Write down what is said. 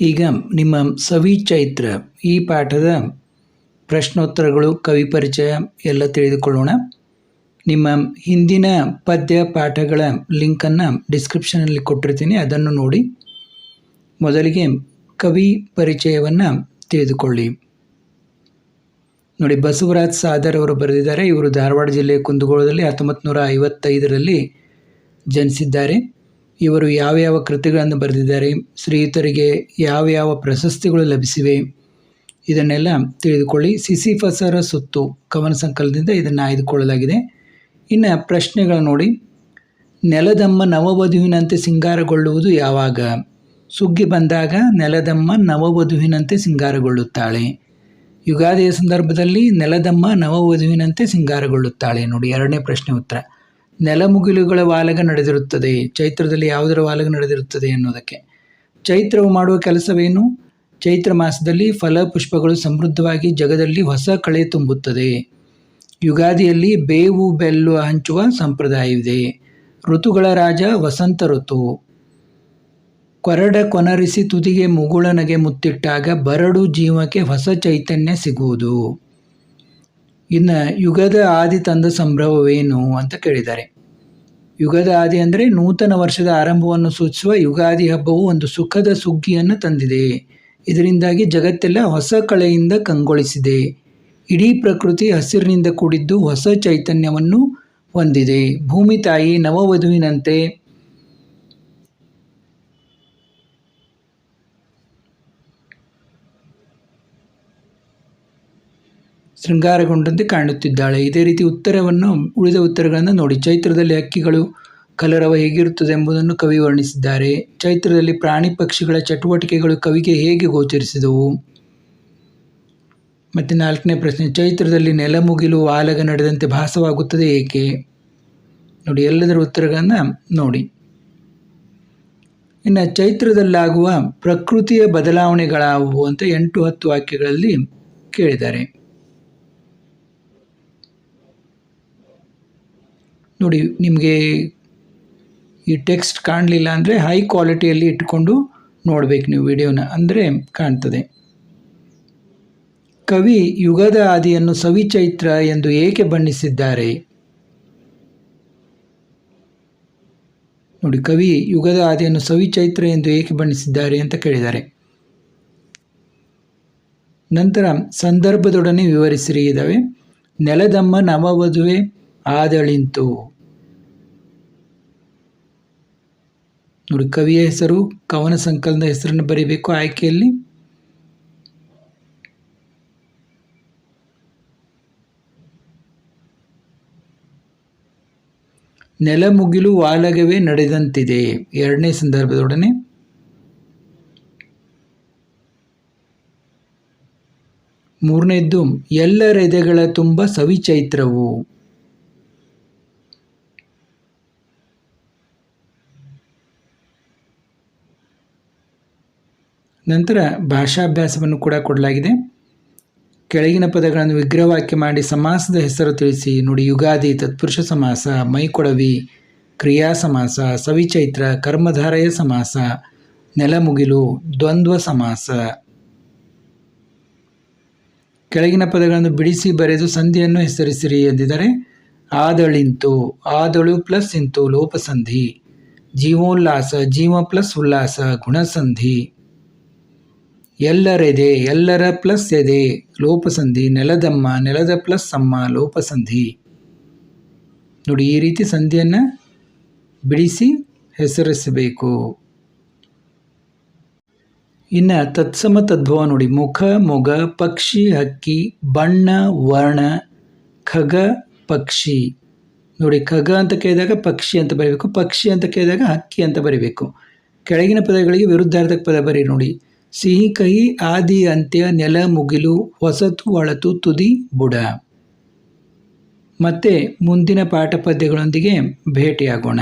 ಈಗ ನಿಮ್ಮ ಸವಿ ಚೈತ್ರ ಈ ಪಾಠದ ಪ್ರಶ್ನೋತ್ತರಗಳು, ಕವಿ ಪರಿಚಯ ಎಲ್ಲ ತಿಳಿದುಕೊಳ್ಳೋಣ. ನಿಮ್ಮ ಹಿಂದಿನ ಪದ್ಯ ಪಾಠಗಳ ಲಿಂಕನ್ನು ಡಿಸ್ಕ್ರಿಪ್ಷನಲ್ಲಿ ಕೊಟ್ಟಿರ್ತೀನಿ, ಅದನ್ನು ನೋಡಿ. ಮೊದಲಿಗೆ ಕವಿ ಪರಿಚಯವನ್ನು ತಿಳಿದುಕೊಳ್ಳಿ. ನೋಡಿ, ಬಸವರಾಜ್ ಸಾದರ್ ಅವರು ಬರೆದಿದ್ದಾರೆ. ಇವರು ಧಾರವಾಡ ಜಿಲ್ಲೆಯ ಕುಂದಗೋಳದಲ್ಲಿ ಹತ್ತೊಂಬತ್ತು ನೂರ ಐವತ್ತೈದರಲ್ಲಿ ಜನಿಸಿದ್ದಾರೆ. ಇವರು ಯಾವ ಯಾವ ಕೃತಿಗಳನ್ನು ಬರೆದಿದ್ದಾರೆ ಶ್ರೀಯುತರಿಗೆ ಯಾವ ಯಾವ ಪ್ರಶಸ್ತಿಗಳು ಲಭಿಸಿವೆ, ಇದನ್ನೆಲ್ಲ ತಿಳಿದುಕೊಳ್ಳಿ. ಸಿಸಿಫಸರ ಸುತ್ತು ಕವನ ಸಂಕಲನದಿಂದ ಇದನ್ನು ಆಯ್ದುಕೊಳ್ಳಲಾಗಿದೆ. ಇನ್ನು ಪ್ರಶ್ನೆಗಳು ನೋಡಿ. ನೆಲದಮ್ಮ ನವವಧುವಿನಂತೆ ಸಿಂಗಾರಗೊಳ್ಳುವುದು ಯಾವಾಗ? ಸುಗ್ಗಿ ಬಂದಾಗ ನೆಲದಮ್ಮ ನವವಧುವಿನಂತೆ ಸಿಂಗಾರಗೊಳ್ಳುತ್ತಾಳೆ. ಯುಗಾದಿಯ ಸಂದರ್ಭದಲ್ಲಿ ನೆಲದಮ್ಮ ನವವಧುವಿನಂತೆ ಸಿಂಗಾರಗೊಳ್ಳುತ್ತಾಳೆ. ನೋಡಿ, ಎರಡನೇ ಪ್ರಶ್ನೆ ಉತ್ತರ. ನೆಲಮುಗಿಲುಗಳ ವಾಲಗ ನಡೆದಿರುತ್ತದೆ. ಚೈತ್ರದಲ್ಲಿ ಯಾವುದರ ವಾಲಗ ನಡೆದಿರುತ್ತದೆ ಎನ್ನುವುದಕ್ಕೆ. ಚೈತ್ರವು ಮಾಡುವ ಕೆಲಸವೇನು? ಚೈತ್ರ ಮಾಸದಲ್ಲಿ ಫಲ ಪುಷ್ಪಗಳು ಸಮೃದ್ಧವಾಗಿ ಜಗದಲ್ಲಿ ಹೊಸ ಕಳೆ ತುಂಬುತ್ತದೆ. ಯುಗಾದಿಯಲ್ಲಿ ಬೇವು, ಬೆಲ್ಲು ಹಂಚುವ ಸಂಪ್ರದಾಯವಿದೆ. ಋತುಗಳ ರಾಜ ವಸಂತ ಋತು. ಕೊರಡ ಕೊನರಿಸಿ ತುದಿಗೆ ಮುಗುಳನಗೆ ಮುತ್ತಿಟ್ಟಾಗ ಬರಡು ಜೀವಕ್ಕೆ ಹೊಸ ಚೈತನ್ಯ ಸಿಗುವುದು. ಇನ್ನು ಯುಗದ ಆದಿ ತಂದ ಸಂಭ್ರಮವೇನು ಅಂತ ಕೇಳಿದ್ದಾರೆ. ಯುಗದ ಆದಿ ಅಂದರೆ ನೂತನ ವರ್ಷದ ಆರಂಭವನ್ನು ಸೂಚಿಸುವ ಯುಗಾದಿ ಹಬ್ಬವು ಒಂದು ಸುಖದ ಸುಗ್ಗಿಯನ್ನು ತಂದಿದೆ. ಇದರಿಂದಾಗಿ ಜಗತ್ತೆಲ್ಲ ಹೊಸ ಕಳೆಯಿಂದ ಕಂಗೊಳಿಸಿದೆ. ಇಡೀ ಪ್ರಕೃತಿ ಹಸಿರಿನಿಂದ ಕೂಡಿದ್ದು ಹೊಸ ಚೈತನ್ಯವನ್ನು ಹೊಂದಿದೆ. ಭೂಮಿ ತಾಯಿ ನವವಧುವಿನಂತೆ ಶೃಂಗಾರಗೊಂಡಂತೆ ಕಾಣುತ್ತಿದ್ದಾಳೆ. ಇದೇ ರೀತಿ ಉತ್ತರವನ್ನು, ಉಳಿದ ಉತ್ತರಗಳನ್ನು ನೋಡಿ. ಚೈತ್ರದಲ್ಲಿ ಹಕ್ಕಿಗಳು ಕಲರವ ಹೇಗಿರುತ್ತದೆ ಎಂಬುದನ್ನು ಕವಿ ವರ್ಣಿಸಿದ್ದಾರೆ. ಚೈತ್ರದಲ್ಲಿ ಪ್ರಾಣಿ ಪಕ್ಷಿಗಳ ಚಟುವಟಿಕೆಗಳು ಕವಿಗೆ ಹೇಗೆ ಗೋಚರಿಸಿದವು? ಮತ್ತು ನಾಲ್ಕನೇ ಪ್ರಶ್ನೆ, ಚೈತ್ರದಲ್ಲಿ ನೆಲಮುಗಿಲು ಆಲಗ ನಡೆದಂತೆ ಭಾಸವಾಗುತ್ತದೆ ಏಕೆ? ನೋಡಿ, ಎಲ್ಲದರ ಉತ್ತರಗಳನ್ನು ನೋಡಿ. ಇನ್ನು ಚೈತ್ರದಲ್ಲಾಗುವ ಪ್ರಕೃತಿಯ ಬದಲಾವಣೆಗಳಾವುವು ಅಂತ ಎಂಟು ಹತ್ತು ವಾಕ್ಯಗಳಲ್ಲಿ ಕೇಳಿದ್ದಾರೆ. ನೋಡಿ, ನಿಮಗೆ ಈ ಟೆಕ್ಸ್ಟ್ ಕಾಣಲಿಲ್ಲ ಅಂದರೆ ಹೈ ಕ್ವಾಲಿಟಿಯಲ್ಲಿ ಇಟ್ಕೊಂಡು ನೋಡಬೇಕು ನೀವು ವಿಡಿಯೋನ. ಅಂದರೆ ಕಾಣ್ತದೆ. ಕವಿ ಯುಗದ ಆದಿಯನ್ನು ಸವಿಚೈತ್ರ ಎಂದು ಏಕೆ ಬಣ್ಣಿಸಿದ್ದಾರೆ? ನೋಡಿ, ಕವಿ ಯುಗದ ಆದಿಯನ್ನು ಸವಿಚೈತ್ರ ಎಂದು ಏಕೆ ಬಣ್ಣಿಸಿದ್ದಾರೆ ಅಂತ ಕೇಳಿದ್ದಾರೆ. ನಂತರ ಸಂದರ್ಭದೊಡನೆ ವಿವರಿಸಿರಿ ಇದ್ದಾವೆ ನೆಲದಮ್ಮ ನವವಧುವೆ ಆದಳಿಂತು. ನೋಡಿ, ಕವಿಯ ಹೆಸರು, ಕವನ ಸಂಕಲನದ ಹೆಸರನ್ನು ಬರೀಬೇಕು ಆಯ್ಕೆಯಲ್ಲಿ. ನೆಲಮುಗಿಲು ವಾಲಗವೇ ನಡೆದಂತಿದೆ. ಎರಡನೇ ಸಂದರ್ಭದೊಡನೆ. ಮೂರನೇದ್ದು, ಎಲ್ಲರೆದೆಗಳ ತುಂಬ ಸವಿಚೈತ್ರವು. ನಂತರ ಭಾಷಾಭ್ಯಾಸವನ್ನು ಕೂಡ ಕೊಡಲಾಗಿದೆ. ಕೆಳಗಿನ ಪದಗಳನ್ನು ವಿಗ್ರಹವಾಕ್ಯ ಮಾಡಿ ಸಮಾಸದ ಹೆಸರು ತಿಳಿಸಿ, ನೋಡಿ ಯುಗಾದಿ, ತತ್ಪುರುಷ ಸಮಾಸ ಮೈಕೊಡವಿ ಕ್ರಿಯಾ ಸಮಾಸ, ಸವಿಚೈತ್ರ, ಕರ್ಮಧಾರಯ ಸಮಾಸ ನೆಲಮುಗಿಲು ದ್ವಂದ್ವ ಸಮಾಸ. ಕೆಳಗಿನ ಪದಗಳನ್ನು ಬಿಡಿಸಿ ಬರೆದು ಸಂಧಿಯನ್ನು ಹೆಸರಿಸಿರಿ ಎಂದಿದ್ದಾರೆ, ಆದಳಿಂತು, ಆದಳು ಪ್ಲಸ್ ಇಂತು ಲೋಪಸಂಧಿ, ಜೀವೋಲ್ಲಾಸ, ಜೀವ ಪ್ಲಸ್ ಉಲ್ಲಾಸ, ಗುಣಸಂಧಿ. ಎಲ್ಲರೆದೆ, ಎಲ್ಲರ ಪ್ಲಸ್ ಎದೆ, ಲೋಪಸಂಧಿ, ನೆಲದಮ್ಮ, ನೆಲದ ಪ್ಲಸ್ ಅಮ್ಮ, ಲೋಪಸಂಧಿ. ನೋಡಿ, ಈ ರೀತಿ ಸಂಧಿಯನ್ನು ಬಿಡಿಸಿ ಹೆಸರಿಸಬೇಕು. ಇನ್ನು ತತ್ಸಮ ತದ್ಭವ ನೋಡಿ, ಮುಖ, ಮೊಗ, ಪಕ್ಷಿ, ಹಕ್ಕಿ, ಬಣ್ಣ, ವರ್ಣ, ಖಗ, ಪಕ್ಷಿ. ನೋಡಿ, ಖಗ ಅಂತ ಕೇಳಿದಾಗ ಪಕ್ಷಿ ಅಂತ ಬರೀಬೇಕು, ಪಕ್ಷಿ ಅಂತ ಕೇಳಿದಾಗ ಹಕ್ಕಿ ಅಂತ ಬರೀಬೇಕು. ಕೆಳಗಿನ ಪದಗಳಿಗೆ ವಿರುದ್ಧಾರ್ಥಕ ಪದ ಬರೀ ನೋಡಿ. ಸಿಹಿ ಕಹಿ ಆದಿ ಅಂತ್ಯ ನೆಲ ಮುಗಿಲು ಹೊಸತು ಒಳತು ತುದಿ ಬುಡ. ಮತ್ತೆ ಮುಂದಿನ ಪಾಠ ಪದ್ಯಗಳೊಂದಿಗೆ ಭೇಟಿಯಾಗೋಣ.